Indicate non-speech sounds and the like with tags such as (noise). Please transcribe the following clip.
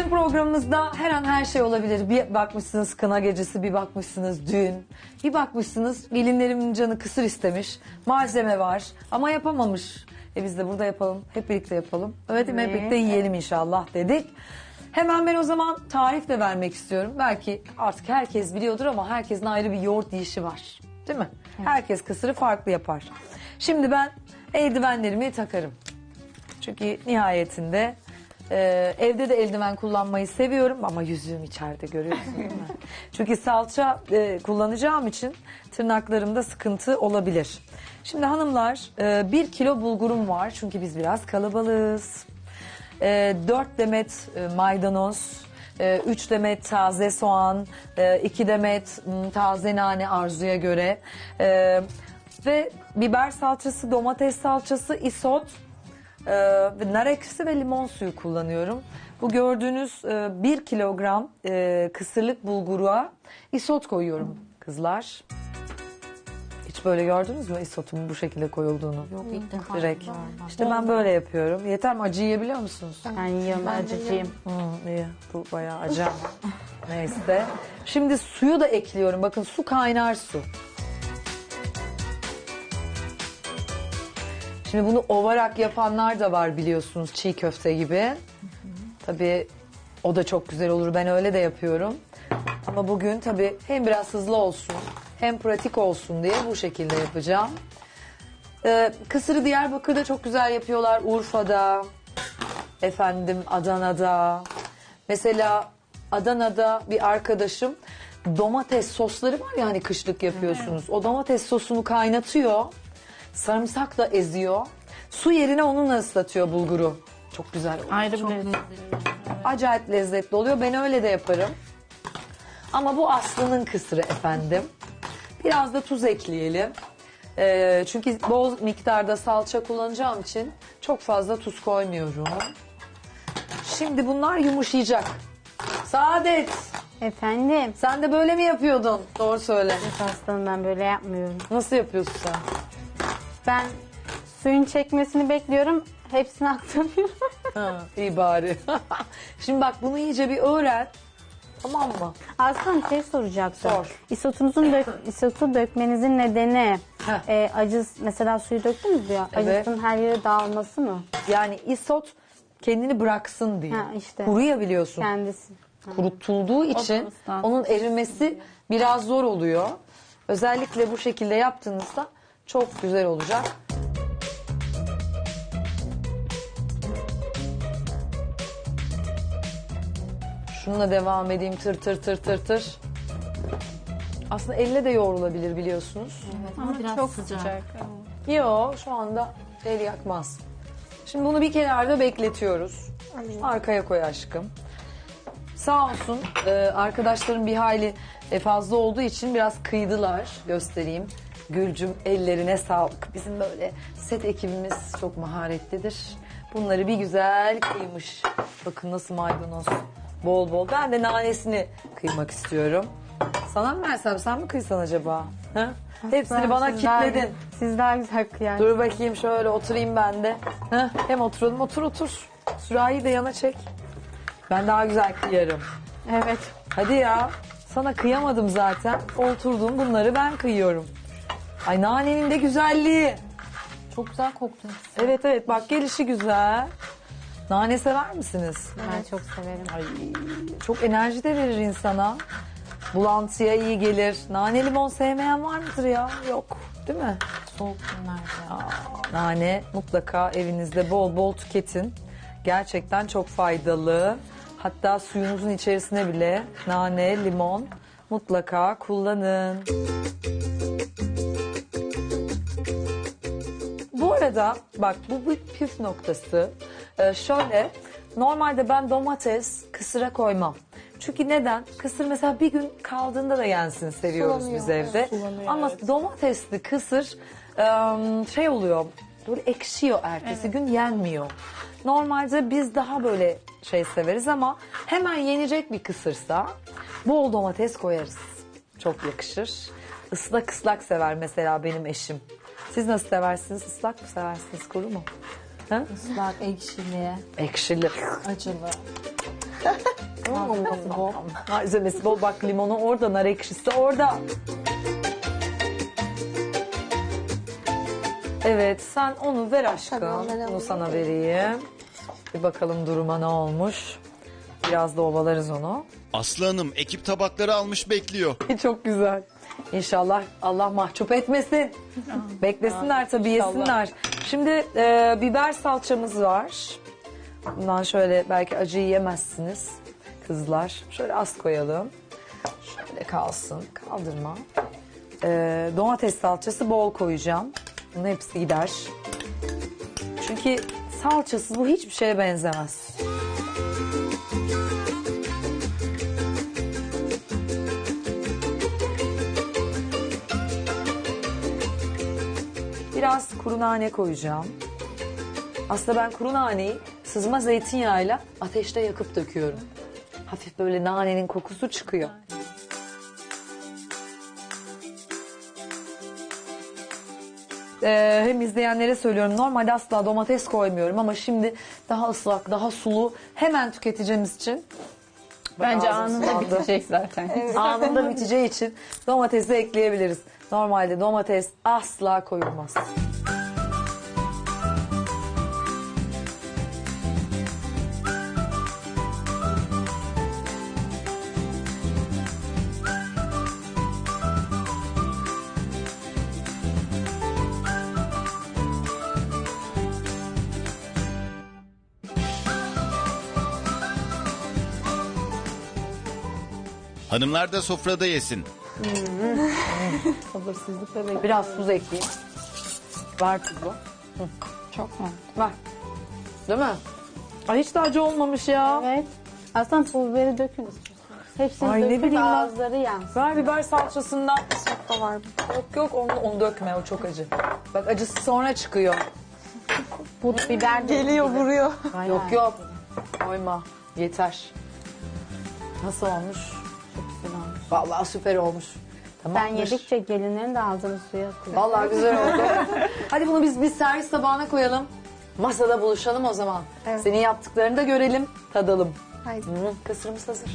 Bizim programımızda her an her şey olabilir. Bir bakmışsınız kına gecesi, bir bakmışsınız düğün, bir bakmışsınız gelinlerimin canı kısır istemiş. Malzeme var ama yapamamış. E biz de burada yapalım, hep birlikte yapalım. Evet, hep birlikte yiyelim inşallah dedik. Hemen ben o zaman tarif de vermek istiyorum. Belki artık herkes biliyordur ama herkesin ayrı bir yoğurt yiyişi var. Değil mi? Herkes kısırı farklı yapar. Şimdi ben eldivenlerimi takarım. Çünkü nihayetinde e, evde de eldiven kullanmayı seviyorum ama yüzüğüm içeride görüyorsun değil mi? (laughs) Çünkü salça e, kullanacağım için tırnaklarımda sıkıntı olabilir. Şimdi hanımlar e, bir kilo bulgurum var çünkü biz biraz kalabalığız. E, 4 demet e, maydanoz, 3 demet taze soğan, 2 demet m, taze nane arzuya göre e, ve biber salçası, domates salçası, isot, ve nar ekşisi ve limon suyu kullanıyorum. Bu gördüğünüz 1 kilogram e, kısırlık bulgura isot koyuyorum kızlar. Hiç böyle gördünüz mü isotun bu şekilde koyulduğunu? Yok ilk defa Direkt. İşte ben böyle yapıyorum. Yeter mi? Acı yiyebiliyor musunuz? Ben yiyorum acıcıyım. Hmm, iyi. Bu bayağı acı ama. Neyse. Şimdi suyu da ekliyorum. Bakın su kaynar su. Şimdi bunu ovarak yapanlar da var biliyorsunuz çiğ köfte gibi. Tabii o da çok güzel olur. Ben öyle de yapıyorum. Ama bugün tabii hem biraz hızlı olsun hem pratik olsun diye bu şekilde yapacağım. Ee, kısırı Diyarbakır'da çok güzel yapıyorlar. Urfa'da, efendim Adana'da. Mesela Adana'da bir arkadaşım domates sosları var ya hani kışlık yapıyorsunuz. O domates sosunu kaynatıyor. Sarımsakla eziyor. Su yerine onunla ıslatıyor bulguru. Çok güzel oluyor. Ayrı bir lezzet. Acayip lezzetli oluyor. Ben öyle de yaparım. Ama bu Aslı'nın kısırı efendim. Biraz da tuz ekleyelim. Ee, çünkü bol miktarda salça kullanacağım için çok fazla tuz koymuyorum. Şimdi bunlar yumuşayacak. Saadet, Efendim. sen de böyle mi yapıyordun? Doğru söyle. Aslanım ben böyle yapmıyorum. Nasıl yapıyorsun sen? Ben suyun çekmesini bekliyorum. Hepsini (laughs) aktarıyorum. Ha, iyi bari. (laughs) Şimdi bak bunu iyice bir öğren. Tamam mı? Aslan şey soracaktım. Sor. İsotunuzun dök, isotu dökmenizin nedeni Heh. e, acı mesela suyu döktünüz ya Evet. acısının her yere dağılması mı? Yani isot kendini bıraksın diye. Ha, işte. Kuruya biliyorsun. Kendisi. Kurutulduğu için ıslat. onun erimesi biraz zor oluyor. Özellikle bu şekilde yaptığınızda çok güzel olacak. Şununla devam edeyim tır tır tır tır tır. Aslında elle de yoğrulabilir biliyorsunuz. Ama biraz çok sıcak. sıcak. Yok şu anda el yakmaz. Şimdi bunu bir kenarda bekletiyoruz. Arkaya koy aşkım. Sağ olsun e, arkadaşlarım bir hayli e, fazla olduğu için biraz kıydılar. Göstereyim. Gülcüm ellerine sağlık. Bizim böyle set ekibimiz çok maharetlidir. Bunları bir güzel kıymış. Bakın nasıl maydanoz. Bol bol. Ben de nanesini kıymak istiyorum. Sana mı versem sen mi kıysan acaba? Ha? Hepsini bana Siz daha- kitledin. Siz daha güzel kıyarsınız. Dur bakayım şöyle oturayım ben de. Heh, hem oturalım otur otur. Sürahiyi de yana çek. Ben daha güzel kıyarım. Evet. Hadi ya. Sana kıyamadım zaten. Oturdum bunları ben kıyıyorum. Ay nanenin de güzelliği. Çok güzel koktu. Evet evet bak gelişi güzel. Nane sever misiniz? Ben çok severim. Ay çok enerji de verir insana. Bulantıya iyi gelir. Nane limon sevmeyen var mıdır ya? Yok. Değil mi? Soğuk günlerde. Nane mutlaka evinizde bol bol tüketin. Gerçekten çok faydalı. Hatta suyunuzun içerisine bile nane, limon mutlaka kullanın. Bu arada bak bu bir püf noktası. Ee, şöyle normalde ben domates kısıra koymam. Çünkü neden? Kısır mesela bir gün kaldığında da yensin seviyoruz biz evde. Ama domatesli kısır şey oluyor böyle ekşiyor ertesi gün yenmiyor. Normalde biz daha böyle şey severiz ama hemen yenecek bir kısırsa bol domates koyarız. Çok yakışır. Islak ıslak sever mesela benim eşim. Siz nasıl seversiniz? Islak mı seversiniz? Kuru mu? Ha? Islak, ekşili, Ekşili. acılı. (laughs) Malzemesi bol. Malzemesi bol. Bak limonu orada, nar ekşisi orada. Evet sen onu ver aşkım. Bunu alayım. sana vereyim. Bir bakalım duruma ne olmuş. Biraz da ovalarız onu. Aslı Hanım ekip tabakları almış bekliyor. (laughs) Çok güzel. İnşallah Allah mahcup etmesin. Beklesinler tabii yesinler. Şimdi e, biber salçamız var. Bundan şöyle belki acıyı yemezsiniz kızlar. Şöyle az koyalım. Şöyle kalsın. Kaldırma. E, domates salçası bol koyacağım. Bunun hepsi gider. Çünkü salçasız bu hiçbir şeye benzemez. Kuru nane koyacağım. Aslında ben kuru naneyi sızma zeytinyağıyla ateşte yakıp döküyorum. Hafif böyle nanenin kokusu çıkıyor. Ee, hem izleyenlere söylüyorum normalde asla domates koymuyorum ama şimdi daha ıslak, daha sulu hemen tüketeceğimiz için Bence Ağzım anında sulandı. bitecek zaten. (laughs) anında biteceği için domatesi ekleyebiliriz. Normalde domates asla koyulmaz. Hanımlar da sofrada yesin. (laughs) Sabırsızlıkla bekliyorum. Biraz tuz ekleyeyim. Var tuzu. Çok mu? Var. Değil mi? Ay hiç de acı olmamış ya. Evet. Aslında pul biberi dökün istiyorsanız. Hepsini Ay, ne dökün bileyim ben. ağızları yansın. Ver biber salçasından. Çok var. Yok yok onu, onu dökme o çok acı. Bak acısı sonra çıkıyor. Pul biber Geliyor vuruyor. Yok yok. Koyma. Yeter. Nasıl olmuş? Vallahi süper olmuş. Ben Tamamdır. yedikçe gelinlerin de ağzını suya akıyor. Vallahi güzel oldu. (laughs) Hadi bunu biz bir servis tabağına koyalım. Masada buluşalım o zaman. Evet. Senin yaptıklarını da görelim, tadalım. Haydi. Hı, kısırımız hazır.